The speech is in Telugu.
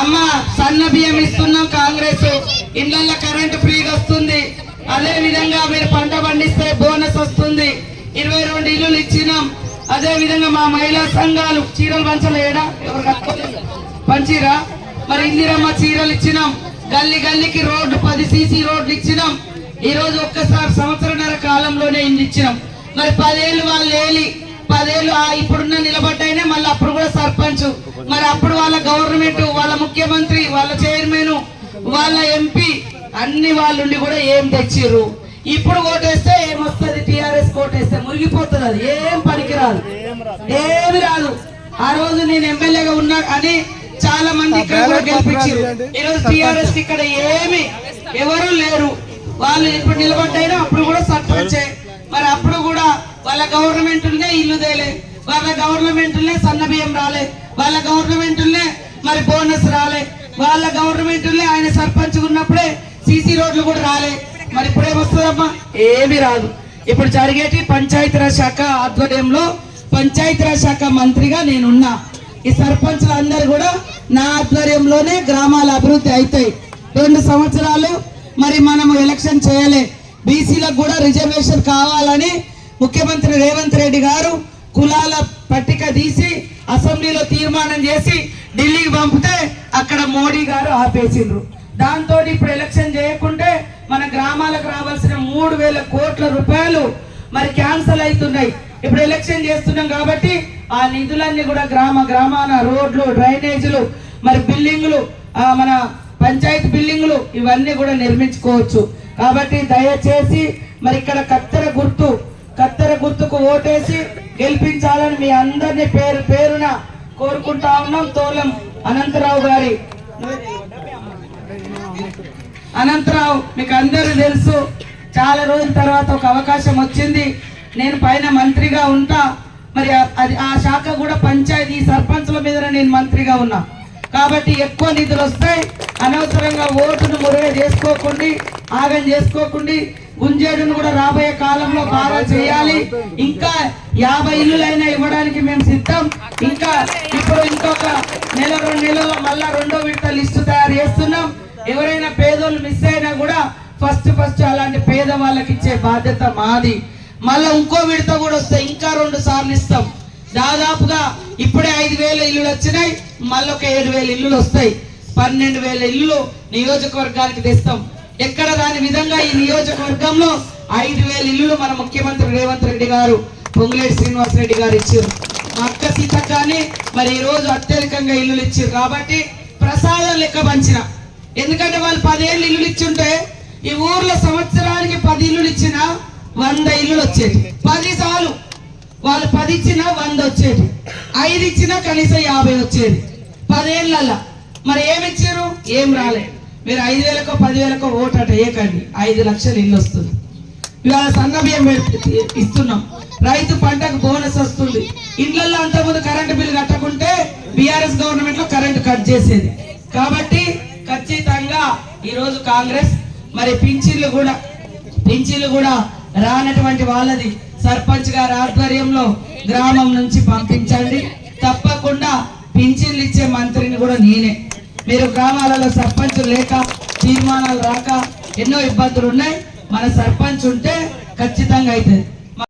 అమ్మ సన్న బియ్యం ఇస్తున్నాం కాంగ్రెస్. ఇళ్ళల్లో కరెంటు ఫ్రీగా వస్తుంది. అదే విధంగా మీరు పంట పండిస్తే బోనస్ వస్తుంది. ఇరవై రెండు ఇల్లులు ఇచ్చినాం. అదే విధంగా మా మహిళా సంఘాలు చీరలు పంచలేడా ఎవరు పంచిరా మరి ఇందిరమ్మ చీరలు ఇచ్చినాం. గల్లీ గల్లీకి రోడ్డు పది సీసీ రోడ్లు ఇచ్చినాం. ఈ రోజు ఒక్కసారి సంవత్సరన్నర కాలంలోనే ఇన్ని ఇచ్చినాం. మరి పదేళ్ళు వాళ్ళు ఏలి పదేళ్ళు ఇప్పుడున్న నిలబడ్డాయినే మళ్ళీ అప్పుడు కూడా సర్పంచ్. మరి అప్పుడు వాళ్ళ గవర్నమెంట్ వాళ్ళ ముఖ్యమంత్రి వాళ్ళ చైర్మన్ వాళ్ళ ఎంపీ అన్ని వాళ్ళుండి కూడా ఏం తెచ్చిర్రు? ఇప్పుడు ఓటేస్తే ఏమొస్తుంది? టిఆర్ఎస్ ఓటేస్తే మురిగిపోతుంది అది. ఏం పనికిరాదు. ఏమి రాదు. ఆ రోజు నేను ఎమ్మెల్యేగా ఉన్నా అని చాలా మంది ఇక్కడ కూడా గెలిపించారు ఈ రోజు టిఆర్ఎస్ ఇక్కడ ఏమి ఎవరు లేరు. వాళ్ళు ఇప్పుడు నిలబడ్డైనా అప్పుడు కూడా సర్పంచే మరి అప్పుడు కూడా వాళ్ళ గవర్నమెంట్ ఇల్లు తేలే వాళ్ళ గవర్నమెంట్ సన్న బియ్యం రాలే వాళ్ళ గవర్నమెంట్ మరి బోనస్ రాలే వాళ్ళ గవర్నమెంట్ ఆయన సర్పంచ్ ఉన్నప్పుడే సీసీ రోడ్లు కూడా రాలే. మరి ఇప్పుడే వస్తుందమ్మా? ఏమి రాదు. ఇప్పుడు జరిగేటి పంచాయతీరాజ్ శాఖ ఆధ్వర్యంలో పంచాయతీరాజ్ శాఖ మంత్రిగా నేనున్నా. ఈ సర్పంచ్లు అందరు కూడా నా ఆధ్వర్యంలోనే గ్రామాల అభివృద్ధి అవుతాయి. రెండు సంవత్సరాలు మరి మనము ఎలక్షన్ చేయలే. బీసీలకు కూడా రిజర్వేషన్ కావాలని ముఖ్యమంత్రి రేవంత్ రెడ్డి గారు కులాల పట్టిక తీసి అసెంబ్లీలో తీర్మానం చేసి ఢిల్లీకి పంపితే అక్కడ మోడీ గారు ఆపేసిండ్రు. దాంతో ఇప్పుడు ఎలక్షన్ చేయకుంటే మన గ్రామాలకు రావాల్సిన మూడు వేల కోట్ల రూపాయలు మరి క్యాన్సల్ అవుతున్నాయి. ఇప్పుడు ఎలక్షన్ చేస్తున్నాం కాబట్టి ఆ నిధులన్నీ కూడా గ్రామ గ్రామాన రోడ్లు డ్రైనేజీలు మరి బిల్డింగ్లు మన పంచాయతీ బిల్డింగ్లు ఇవన్నీ కూడా నిర్మించుకోవచ్చు. కాబట్టి దయచేసి మరి ఇక్కడ కత్తెర గుర్తు కత్తెర గుర్తుకు ఓటేసి గెలిపించాలని మీ అందరినీ పేరు పేరున కోరుకుంటా ఉన్నాం. తోలం అనంతరావు గారి. అనంతరావు మీకు అందరూ తెలుసు చాలా రోజుల తర్వాత ఒక అవకాశం వచ్చింది. నేను పైన మంత్రిగా ఉంటా. మరి అది ఆ శాఖ కూడా పంచాయతీ సర్పంచుల మీద నేను మంత్రిగా ఉన్నా. కాబట్టి ఎక్కువ నిధులు వస్తాయి. అనవసరంగా ఓటును మురుగ చేసుకోకుండా ఆగం చేసుకోకుండా. గుంజేడును కూడా రాబోయే కాలంలో బాగా చేయాలి. ఇంకా యాభై ఇల్లులైనా ఇవ్వడానికి మేము సిద్ధం. ఇంకా ఇప్పుడు ఇంకొక నెల రెండు నెలల్లో మళ్ళా రెండో విడత లిస్టు తయారు చేస్తున్నాం. ఎవరైనా పేదోళ్ళు మిస్ అయినా కూడా ఫస్ట్ ఫస్ట్ అలాంటి పేద వాళ్ళకి ఇచ్చే బాధ్యత మాది. మళ్ళా ఇంకో విడత కూడా వస్తాయి ఇంకా రెండు సార్లు ఇస్తాం. దాదాపుగా ఇప్పుడే ఐదు వేల ఇల్లులు వచ్చినాయి మళ్ళీ ఒక ఏడు వేల ఇల్లులు వస్తాయి. పన్నెండు వేల ఇల్లు నియోజకవర్గానికి తెస్తాం. ఎక్కడ దాని విధంగా ఈ నియోజకవర్గంలో ఐదు వేల ఇల్లులు మన ముఖ్యమంత్రి రేవంత్ రెడ్డి గారు పొంగులేటి శ్రీనివాస్ రెడ్డి గారు ఇచ్చారు. మా అక్క సీత కానీ మరి ఈ రోజు అత్యధికంగా ఇల్లులు ఇచ్చారు కాబట్టి ప్రసాదం లెక్క పంచిన. ఎందుకంటే వాళ్ళు పదేళ్ళు ఇల్లులు ఇచ్చుంటే ఈ ఊర్లో సంవత్సరానికి పది ఇల్లులు ఇచ్చిన వంద ఇల్లులు వచ్చేది పది సార్లు వాళ్ళు పది ఇచ్చినా వంద వచ్చేది ఐదు ఇచ్చినా కనీసం యాభై వచ్చేది పదేళ్ళల్లా మరి ఏమి ఇచ్చారు ఏం రాలేదు మీరు ఐదు వేలకో పదివేలకో ఓటు అట వేయకండి ఐదు లక్షలు ఇల్లు వస్తుంది. ఇవాళ సన్న బియ్యం ఇస్తున్నాం. రైతు పంటకు బోనస్ వస్తుంది. ఇళ్ళలో అంతకుముందు కరెంటు బిల్లు కట్టకుంటే బీఆర్ఎస్ గవర్నమెంట్లో కరెంటు కట్ చేసేది. కాబట్టి ఖచ్చితంగా ఈరోజు కాంగ్రెస్ మరి పింఛన్లు కూడా పింఛన్లు కూడా రానటువంటి వాళ్ళది సర్పంచ్ గారి ఆధ్వర్యంలో గ్రామం నుంచి పంపించండి. తప్పకుండా పింఛన్లు ఇచ్చే మంత్రిని కూడా నేనే. మీరు గ్రామాలలో సర్పంచ్ లేక తీర్మానాలు రాక ఎన్నో ఇబ్బందులు ఉన్నాయి. మన సర్పంచ్ ఉంటే ఖచ్చితంగా అవుతుంది.